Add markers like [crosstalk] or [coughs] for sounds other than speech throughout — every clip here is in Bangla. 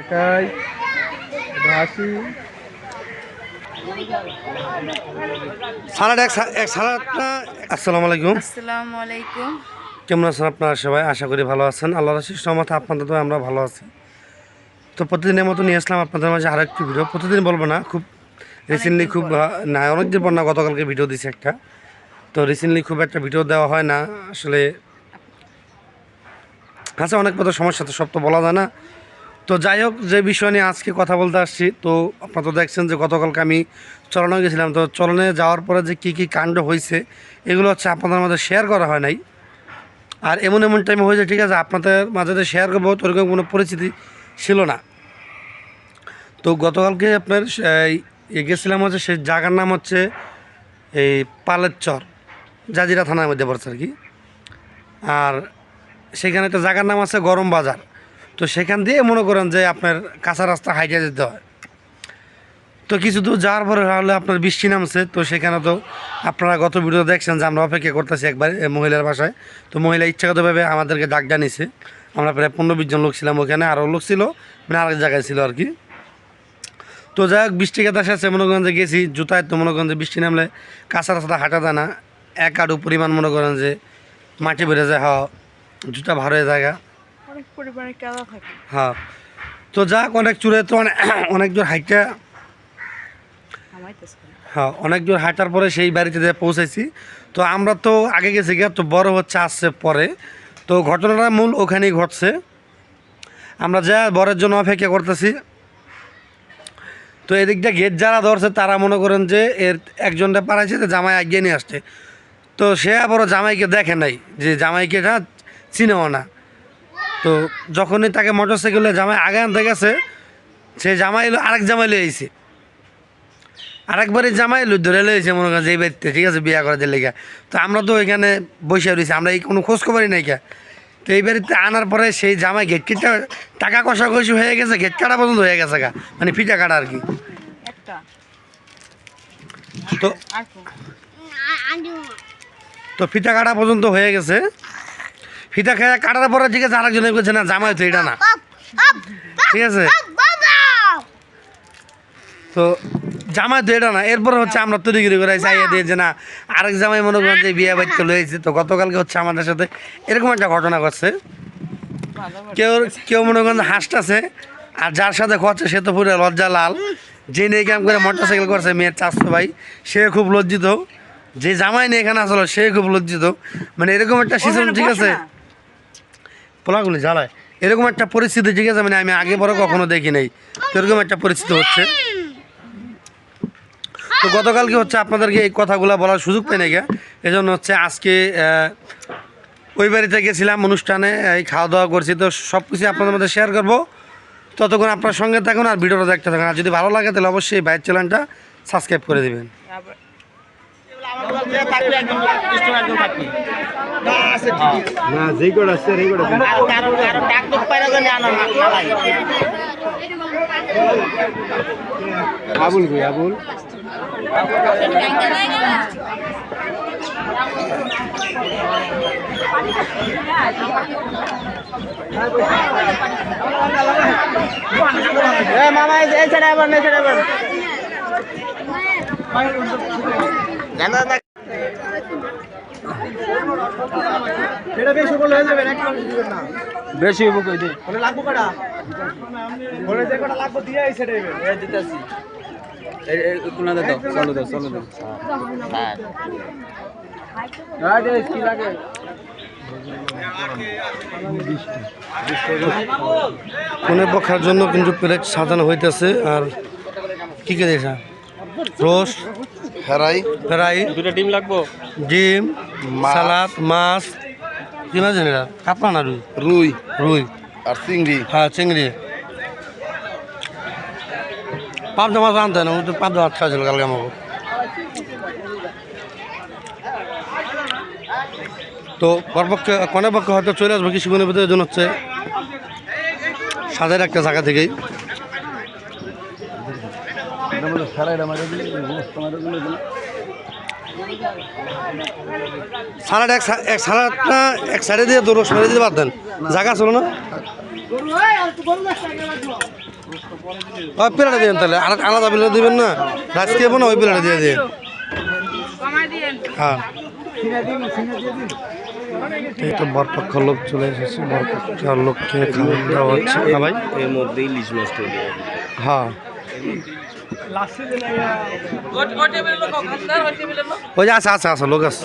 একাই হাসি। সালাড এক সালাডটা আসসালামু আলাইকুম। আসসালামু আলাইকুম। কেমন আছেন আপনারা সবাই? আশা করি ভালো আছেন। আল্লাহ রাশির সহমত আপনাদের তো আমরা ভালো আছি। তো প্রতিদিনের মতো নিয়ে আসলাম আপনাদের মাঝে আরও একটি ভিডিও। প্রতিদিন বলব না খুব রিসেন্টলি খুব না অনেক দিন পর না গতকালকে ভিডিও দিয়েছি একটা। তো রিসেন্টলি খুব একটা ভিডিও দেওয়া হয় না আসলে। আচ্ছা অনেক মতো সমস্যা তো সব তো বলা যায় না। তো যাই হোক, যে বিষয় নিয়ে আজকে কথা বলতে আসছি, তো আপনারা তো দেখছেন যে গতকালকে আমি চলনে গেছিলাম। তো চলনে যাওয়ার পরে যে কী কী কাণ্ড হয়েছে, এগুলো হচ্ছে আপনাদের মাঝে শেয়ার করা হয় নাই। আর এমন এমন টাইমে হয়েছে, ঠিক আছে, আপনাদের মাঝে যে শেয়ার করব ওরকম কোনো পরিস্থিতি ছিল না। তো গতকালকে আপনার গেছিলাম হচ্ছে সেই জায়গার নাম হচ্ছে, এই পালের চর জাজিরা থানার মধ্যে পড়ছে আর কি। আর সেখানে একটা জায়গার নাম আছে গরম বাজার। তো সেখান দিয়ে মনে করেন যে আপনার কাঁচা রাস্তা হাইটে যেতে হয়। তো কিছু দূর যাওয়ার পরে হলে আপনার বৃষ্টি নামছে, তো সেখানে তো আপনারা গত ভিডিও দেখছেন যে আমরা অপেক্ষা করতেছি একবার মহিলার বাসায়। তো মহিলা ইচ্ছাগতভাবে আমাদেরকে ডাক জানিয়েছে আমরা প্রায় পনেরো বিশ জন লোক ছিলাম ওখানে আরও লোক ছিল মানে আরেক জায়গায় ছিল আর কি। তো যাই হোক বৃষ্টি কাতার সাথে মনে করেন যে গেছি, জুতায় তো মনে করেন যে বৃষ্টি নামলে কাঁচা রাস্তা হাঁটা যায় না। এক আড়ু পরিমাণ মনে করেন যে মাটি বেড়ে যায়, হওয়া, জুতা ভার জায়গা অনেক পরিমাণে কেলা থাকে। হ্যাঁ। তো যাক অনেক চূড়ে তো [coughs] অনেক জোর আমাইতেছে। হ্যাঁ অনেক দূর হাঁটার পরে সেই বাড়িতে পৌঁছেছি তো আমরা তো আগে গেছি গিয়ে তো বড় হচ্ছে আসছে পরে। তো ঘটনাটা মূল ওখানেই ঘটছে। আমরা যা বরের জন্য অপেক্ষা করতেছি। তো এদিকটা গেট যারা ধরছে তারা মনে করেন যে এর একজনটা পাড়াইছে তো জামাই এগিয়ে নিয়ে আসছে। তো সে আবারও জামাইকে দেখে নাই যে জামাইকে এটা চিনেও না। তো যখনই তাকে মোটর সাইকেলে জামাই আগে আনতে গেছে সে জামাই এলো আরেক জামাই লিয়ে আইছে। আরেকবারই জামাই লুদ ধরে লয়েছে মনে করেন যে এই বাড়িতে ঠিক আছে বিয়া করাদের লেগে। তো আমরা তো এখানে বসে রয়েছি আমরা এই কোনো খোঁজ খবরই নাই কে। তো এই বাড়িতে আনার পরে সেই জামাই গেট কিটা টাকা কষাকষি হয়ে গেছে গেট কাটা পর্যন্ত হয়ে গেছে গা মানে ফিটা কাটা আর কি। তো? তো ফিতা কাটা পর্যন্ত হয়ে গেছে। ফিতা খেয়ে কাটার পরে ঠিক আছে আরেকজনে বলছে না জামাই তো এটা না। ঠিক আছে? তো জামাই তো এটা না এরপরে হচ্ছে আমরা তৈরি করে চাইয়ে দিয়ে যে না আরেক জামাই মনে করেন যে বিয়ে বাড়িতে লয়েছে তো গতকালকে হচ্ছে আমাদের সাথে এরকম একটা ঘটনা ঘটছে। কেউ কেউ মনে করেন হাসটাছে আর যার সাথে করছে সে তো পুরো লজ্জা লাল। যে নিয়ে কাম করে মোটর সাইকেল করছে মেয়ের চাষতো ভাই সে খুব লজ্জিত। যে জামাই নিয়ে এখানে আসলো সে খুব লজ্জিত। মানে এরকম একটা সিজন ঠিক আছে। পোলাগুলি জ্বালায়। এরকম একটা পরিস্থিতি আছে মানে আমি আগে পরে কখনো দেখি নাই। তো এরকম একটা পরিস্থিতি হচ্ছে। তো গতকালকে হচ্ছে আপনাদেরকে এই কথাগুলো বলার সুযোগ পাই না গিয়া এই জন্য হচ্ছে আজকে ওই বাড়িতে গেছিলাম অনুষ্ঠানে, এই খাওয়া দাওয়া করছি। তো সব কিছু আপনাদের মধ্যে শেয়ার করব। ততক্ষণ আপনার সঙ্গে থাকুন আর ভিডিওটা দেখতে থাকুন। আর যদি ভালো লাগে তাহলে অবশ্যই বাইক চ্যানেলটা সাবস্ক্রাইব করে দেবেন। না যেই করে আসছে এই করে আবুল কই আবুল মামা এই ছেড়ে আবার এই ছেড়ে আবার। জানা না এটা বেশি বলে হয়ে যাবে একটা মানুষ দিবেন না। বেশি হইব কই দে ওরে লাগবো কটা? ওরে যে কটা লাগবো দিয়ে আইছে রে এই দিতাছি। কোনা দে দাও চলো দাও চলো দাও। হ্যাঁ। আরে কি লাগে? কোনে পক্ষার জন্য কিন্তু প্লেট সাজানো হইতেছে আর কি কে দিয়েছে? Roast fry. ফ্রাই। দুটো ডিম লাগবো? ডিম। সালাদ মাছ। কি মাছ জানি না কাতলা না রুই? রুই। রুই। আর চিংড়ি। হ্যাঁ চিংড়ি। পাবদা মাছ আনতে না ওই তো পাবদা মাছ খাওয়াছিল কালকে আমাকে। তো পরপক্ষে কনে পক্ষে হয়তো চলে আসব কিছুক্ষণের ভিতরে জন্য হচ্ছে। সাদের একটা জায়গা থেকেই। সালাড এক সা- এক সালাডটা এক সাইডে দিয়ে রোজ মেরে দিতে পারতেন জায়গা ছিল না? ওই প্লেটে দিবেন তাহলে আর আলাদা প্লেটে দিবেন না? রাজকে যাব না ওই প্লেটে দিয়ে দিন। হ্যাঁ। সিনে দিন সিনে দিয়ে দিন এই তো বরপক্ষ লোক চলে এসেছে বরপক্ষ লোককে খাবার দেওয়া হচ্ছে। ভাই। এর মধ্যেই ইলিশ মাছ হ্যাঁ। ওই যে আছে আছে আছে লোক আছে।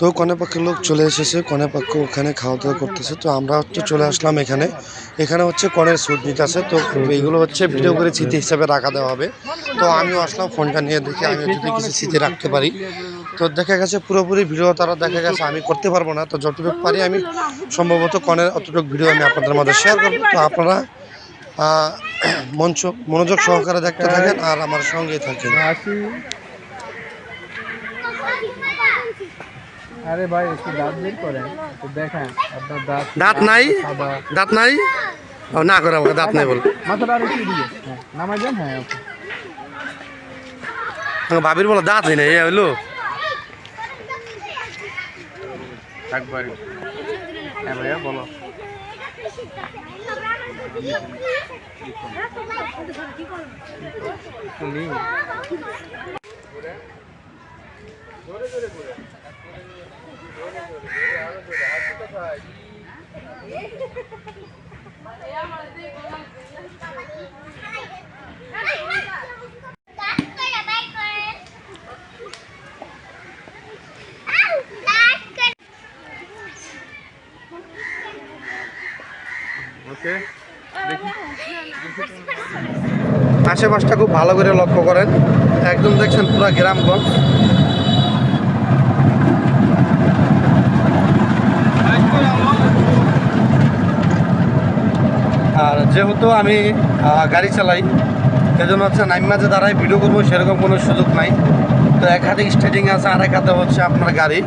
তো কনে পক্ষের লোক চলে এসেছে কনে পক্ষ ওখানে খাওয়া দাওয়া করতেছে। তো আমরা হচ্ছে চলে আসলাম এখানে। এখানে হচ্ছে কনের স্যুট নিতে আছে। তো এইগুলো হচ্ছে ভিডিও করে স্মৃতি হিসাবে রাখা দেওয়া হবে। তো আমিও আসলাম ফোনটা নিয়ে দেখি আমি যদি কিছু স্মৃতি রাখতে পারি। তো দেখা গেছে পুরোপুরি ভিডিও তারা দেখা গেছে আমি করতে পারব না। তো যতটুকু পারি আমি সম্ভবত কনের অতটুকু ভিডিও আমি আপনাদের মধ্যে শেয়ার করব। তো আপনারা মঞ্চ মনোযোগ সহকারে দেখতে থাকেন আর আমার সঙ্গেই থাকেন। আরে ভাই একটু দাঁত বের করেন দেখেন আপনার দাঁত দাঁত নাই? দাঁত নাই? ও না করে আমাকে দাঁত নেই বল। মাথাটা আর একটু দিয়ে হ্যাঁ নামাই দেন হ্যাঁ ওকে। আমার ভাবির বলো দাঁত নেই এই হ্যাঁ ভাইয়া বলো। আশেপাশটা খুব ভালো করে লক্ষ্য করেন। একদম দেখছেন পুরো গ্রামগঞ্জ। আর যেহেতু আমি গাড়ি চালাই, সেজন্য হচ্ছে নাইমাজে দাঁড়ায় ভিডিও করব, সেরকম কোনো সুযোগ নাই। তো এক হাতে স্টেটিং আছে আর এক হাতে হচ্ছে আপনার গাড়ি।